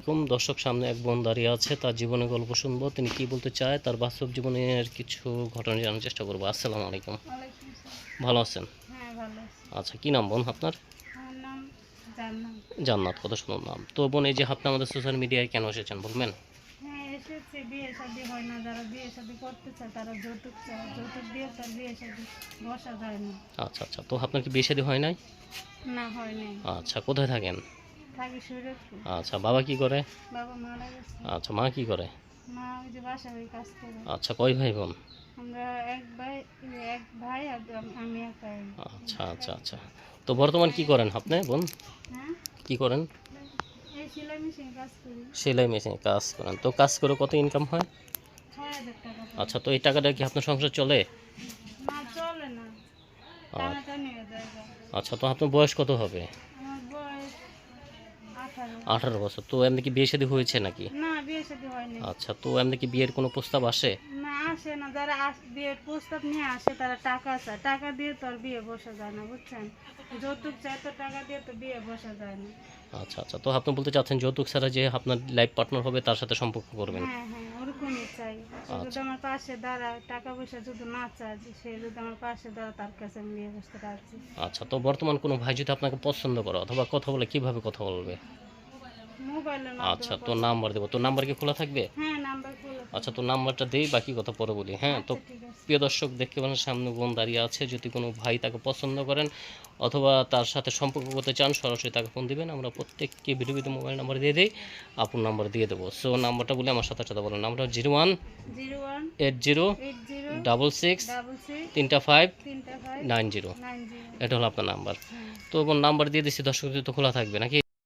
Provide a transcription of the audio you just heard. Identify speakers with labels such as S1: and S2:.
S1: এরকম দর্শক সামনে এক বোন দাঁড়িয়ে আছে তার জীবনের গল্প শুনব তিনি কি বলতে চায় তার বাস্তব জীবনের কিছু ঘটনা জানার চেষ্টা করব। আসসালামু আলাইকুম। ভালো আছেন?
S2: হ্যাঁ
S1: আচ্ছা কি নাম বোন আপনার?
S2: জান্নাত।
S1: কত সুন্দর নাম। তো বোন এই যে আপনি আমাদের সোশ্যাল মিডিয়ায় কেন এসেছেন বলবেন?
S2: হ্যাঁ
S1: আচ্ছা আচ্ছা তো আপনার কি বিয়ে শাদী হয় নাই?
S2: না
S1: আচ্ছা কোথায় থাকেন? আচ্ছা বাবা কি করে?
S2: বাবা মারা গেছে।
S1: আচ্ছা মা কি করে?
S2: মা ওই যে বাসা ওই কাজ করে।
S1: আচ্ছা কয় ভাই বোন?
S2: আমরা এক ভাই এক ভাই আমি একাই
S1: আচ্ছা আচ্ছা আচ্ছা। তো বর্তমান কি করেন আপনি বোন?
S2: হ্যাঁ?
S1: কি করেন?
S2: সেলাই মেশিন কাজ
S1: করেন। তো কাজ করে কত ইনকাম হয়। আচ্ছা তো এই টাকাটা কি আপনার সংসার চলে?
S2: গা।
S1: আচ্ছা তো আপনার বয়স কত হবে?
S2: আঠারো
S1: বছর। তো এমনি কি বিয়ে শাদী হয়েছে নাকি?
S2: না বিয়ে শাদী হয়নি।
S1: আচ্ছা তো এমনি কি বিয়ের কোনো প্রস্তাব আসে?
S2: না আসে না। যারা আস- বিয়ের প্রস্তাব নিয়ে আসে তারা টাকা চায়। টাকা দিয়ে তো আর বিয়ে বসা যায় না বুঝছেন? যৌতুক চায় তো টাকা দিয়ে তো বিয়ে বসা যায় না।
S1: আচ্ছা আচ্ছা। তো আপনি বলতে চাচ্ছেন যৌতুক ছাড়া যে আপনার লাইফ পার্টনার হবে তার সাথে সম্পর্ক করবেন?
S2: হ্যাঁ হ্যাঁ ওরকমই চাই। যদি আমার পাশে দাঁড়ায় টাকা পয়সা যদি না চায় সে যদি আমার পাশে দাঁড়ায় তার কাছে আমি বিয়ে বসতে রাখছি
S1: আচ্ছা তো বর্তমান কোনো ভাই যদি আপনাকে পছন্দ করে অথবা কথা বলে কীভাবে কথা বলবে? আচ্ছা
S2: মাধ্যমে
S1: তো নাম্বার দেবো। তো নাম্বার কি খোলা থাকবে?
S2: হ্যাঁ নাম্বার
S1: আচ্ছা তো নাম্বারটা দেই বাকি কথা পরে বলি। হ্যাঁ তো
S2: আচ্ছা, আছে।
S1: প্রিয় দর্শক দেখতে পারেন সামনে বোন দাঁড়িয়ে আছে। যদি কোনো ভাই তাকে পছন্দ করেন অথবা তার সাথে সম্পর্ক করতে চান সরাসরি তাকে ফোন দিবেন। আমরা প্রত্যেককে ভিডিওতে মোবাইল নাম্বার দিয়ে দিই আপুর নাম্বার দিয়ে দেবো। সো নাম্বারটা বলে আমার সাথে সাথে বলেন নাম্বারটা zero one eight zero double six তিনটা ফাইভ নাইন জিরো। এটা হলো আপনার নাম্বার। তো নাম্বার দিয়ে দিচ্ছি দর্শক তো খোলা থাকবে নাকি?